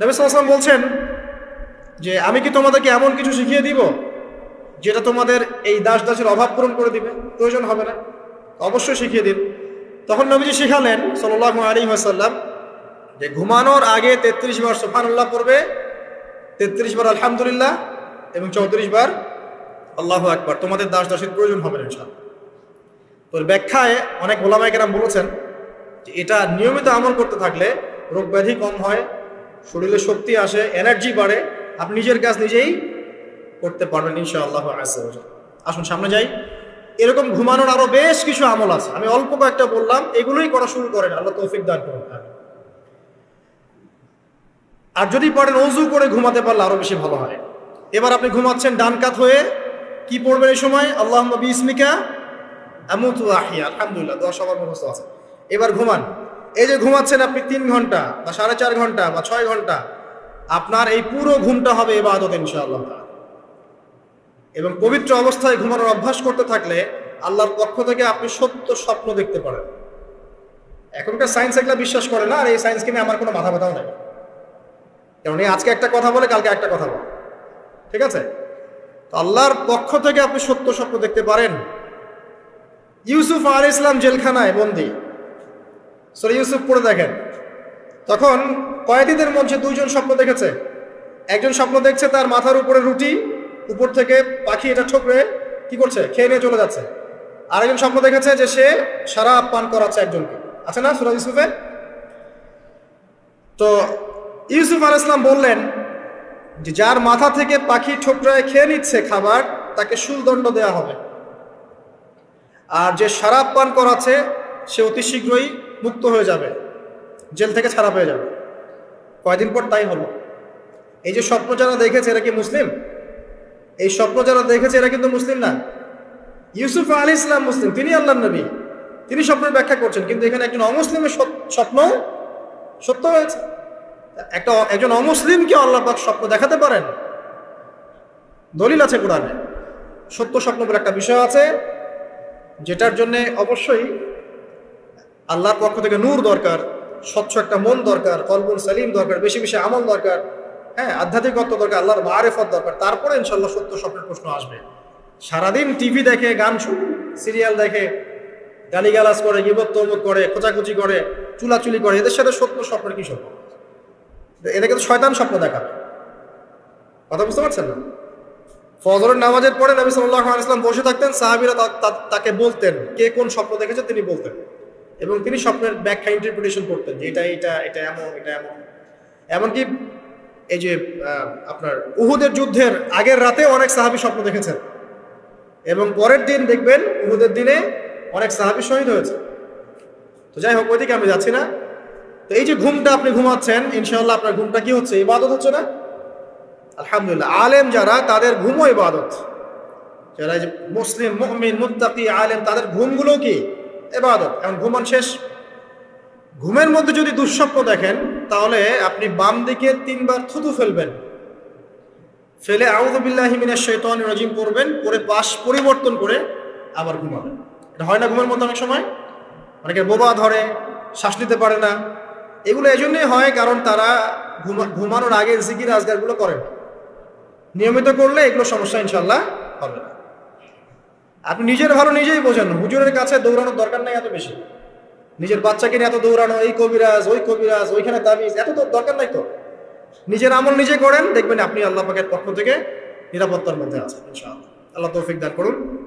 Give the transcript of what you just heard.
নবী সাল্লাম বলছেন যে, আমি কি তোমাদেরকে এমন কিছু শিখিয়ে দিব যেটা তোমাদের এই দাস দাসের অভাব পূরণ করে দিবে? প্রয়োজন হবে না। অবশ্যই শিখিয়ে দিন। তখন নবীজি শিখালেন সাল্লাহ আলী আসাল্লাম যে, ঘুমানোর আগে তেত্রিশ বার সোফানুল্লাহ পড়বে, তেত্রিশ বার আলহামদুলিল্লাহ এবং চৌত্রিশ বার আল্লাহ আকবার। তোমাদের দাস দাসের প্রয়োজন হবে না ইনশাআল্লাহ। তোর ব্যাখ্যায় অনেক ওলামাইকেরাম বলেছেন যে, এটা নিয়মিত আমল করতে থাকলে রোগ ব্যাধি কম হয় শরীরে শক্তি আসে এনার্জি বাড়ে, আপনি নিজের কাজ নিজেই করতে পারবেন ইনশাআল্লাহ আসে আসুন, সামনে যাই। এরকম ঘুমানোর আরও বেশ কিছু আমল আছে। আমি অল্প কয়েকটা বললাম, এগুলোই করা শুরু করেন, আল্লাহ তৌফিক দান করুন। আর যদি পারেন অজু করে ঘুমাতে পারলে আরও বেশি ভালো হয়। এবার আপনি ঘুমাচ্ছেন ডান কাত হয়ে, কি পড়বেন এই সময়? আল্লাহ বিসমিকা আমুতু আহিয়া আলহামদুলিল্লাহ, দোয়া সবার মুখস্থ আছে। এবার ঘুমান। এই যে ঘুমাচ্ছেন আপনি তিন ঘণ্টা বা সাড়ে চার ঘণ্টা বা ছয় ঘণ্টা, আপনার এই পুরো ঘুমটা হবে এবাদত ইনশাআল্লাহ। এবং পবিত্র অবস্থায় ঘুমানোর অভ্যাস করতে থাকলে আল্লাহর পক্ষ থেকে আপনি সত্য স্বপ্ন দেখতে পারেন। এখনকার সায়েন্স এগুলা বিশ্বাস করে না, আর এই সায়েন্সকে নিয়ে আমার কোনো মাথা ব্যথাও নেই। কারণ এই আজকে একটা কথা বলে, কালকে একটা কথা বলে। ঠিক আছে? তো আল্লাহর পক্ষ থেকে আপনি সত্য স্বপ্ন দেখতে পারেন। ইউসুফ আল ইসলাম জেলখানায় বন্দি। সরে ইউসুফ পড়ে দেখেন। তখন কয়েদিদের মধ্যে দুইজন স্বপ্ন দেখেছে। একজন স্বপ্ন দেখছে তার মাথার উপরে রুটি, উপর থেকে পাখি এটা ঠোকরে কি করছে? খেয়ে নিয়ে চলে যাচ্ছে। আরেকজন স্বপ্ন দেখেছে যে সে সারা পান করাচ্ছে একজনকে। আছে না সুরাজ ইউসুফে? তো ইউসুফ আল ইসলাম বললেন যে যার মাথা থেকে পাখি ঠোকরায় খেয়ে নিচ্ছে খাবার, তাকে শুলদণ্ড দেওয়া হবে। আর যে শারাপ পান করাচ্ছে, সে অতি শীঘ্রই মুক্ত হয়ে যাবে, জেল থেকে ছাড়া পেয়ে যাবে। কয়দিন পর তাই হলো। এই যে স্বপ্ন যারা দেখেছে, এরা কি মুসলিম? এই স্বপ্ন যারা দেখেছে, এরা কিন্তু মুসলিম না। ইউসুফ আলী ইসলাম মুসলিম, তিনি আল্লাহ নবী। তিনি স্বপ্নের ব্যাখ্যা করছেন, কিন্তু এখানে একজন অমুসলিমের স্বপ্ন সত্য হয়েছে। একটা একজন অমুসলিমকে আল্লাহ পাক স্বপ্ন দেখাতে পারেন? দলিল আছে কোরআনে। সত্য স্বপ্ন একটা বিষয় আছে, যেটার জন্য অবশ্যই আল্লাহর পক্ষ থেকে নূর দরকার, স্বচ্ছ একটা মন দরকার, কলবুল সালিম দরকার, বেশি বেশি আমল দরকার হ্যাঁ আধ্যাত্মিকত্ব দরকার, আল্লাহর মারেফত দরকার, তারপরে ইনশাল্লাহ সত্য স্বপ্নের প্রশ্ন আসবে। সারাদিন টিভি দেখে, গান শুন সিরিয়াল দেখে, গালিগালাজ করে, গিবত তমুক করে, খোঁচাখুচি করে, চুলাচুলি করে, এদের সাথে সত্য স্বপ্নের কি স্বপ্ন? এদেরকে তো শয়তান স্বপ্ন দেখাবে। কথা বুঝতে পারছেন না? ফজরের নামাজের পরে নবী সাল্লাহ ইসলাম বসে থাকতেন, সাহাবিরা তাকে বলতেন, কে কোন স্বপ্ন দেখেছে তিনি বলতেন। এবং তিনি স্বপ্নের ব্যাখ্যা ইন্টারপ্রিটেশন করতেন যে এটা এটা এটা এমন এটা এমন। এমনকি এই যে আপনার উহুদের যুদ্ধের আগের রাতে অনেক সাহাবি স্বপ্ন দেখেছেন। এবং পরের দিন দেখবেন উহুদের দিনে অনেক সাহাবি শহীদ হয়েছে। তো যাই হোক, ওইদিকে আমি যাচ্ছি না। তো এই যে ঘুমটা আপনি ঘুমাচ্ছেন ইনশাল্লাহ আপনার ঘুমটা কি হচ্ছে? ইবাদত হচ্ছে না? আলহামদুলিল্লাহ। আলেম যারা, তাদের ঘুমও ইবাদত। যারা যে মুসলিম মুহমিন মুত্তাকি, আলেম, তাদের ঘুমগুলো কি? এবাদত, এখন ঘুমান শেষ। ঘুমের মধ্যে যদি দুঃস্বপ্ন দেখেন, তাহলে আপনি বাম দিকে তিনবার থুতু ফেলবেন। ফেলে আউদুবিল্লাহ মিনাশ শৈতান রাজিম পড়বেন, পরে পাশ পরিবর্তন করে আবার ঘুমাবেন। এটা হয় না ঘুমের মধ্যে অনেক সময়? অনেকের বোবা ধরে, শ্বাস নিতে পারে না। এগুলো এই জন্যই হয় কারণ তারা ঘুমানোর আগে জিকির আজগারগুলো করে নিয়মিত করলে এগুলো সমস্যা ইনশাল্লাহ হবে না। আপনি নিজের ভালো নিজেই বোঝেন। হুজুরের কাছে দৌড়ানোর দরকার নাই এত বেশি। নিজের বাচ্চাকে নিয়ে এত দৌড়ানো, এই কবিরাজ, ওই কবিরাজ, ওইখানে তাবিজ, এত তো দরকার নাই তো। নিজের আমল নিজে করেন, দেখবেন আপনি আল্লাহ পাকের পক্ষ থেকে নিরাপত্তার মধ্যে আছেন, ইনশাআল্লাহ। আল্লাহ তৌফিক দান করুন।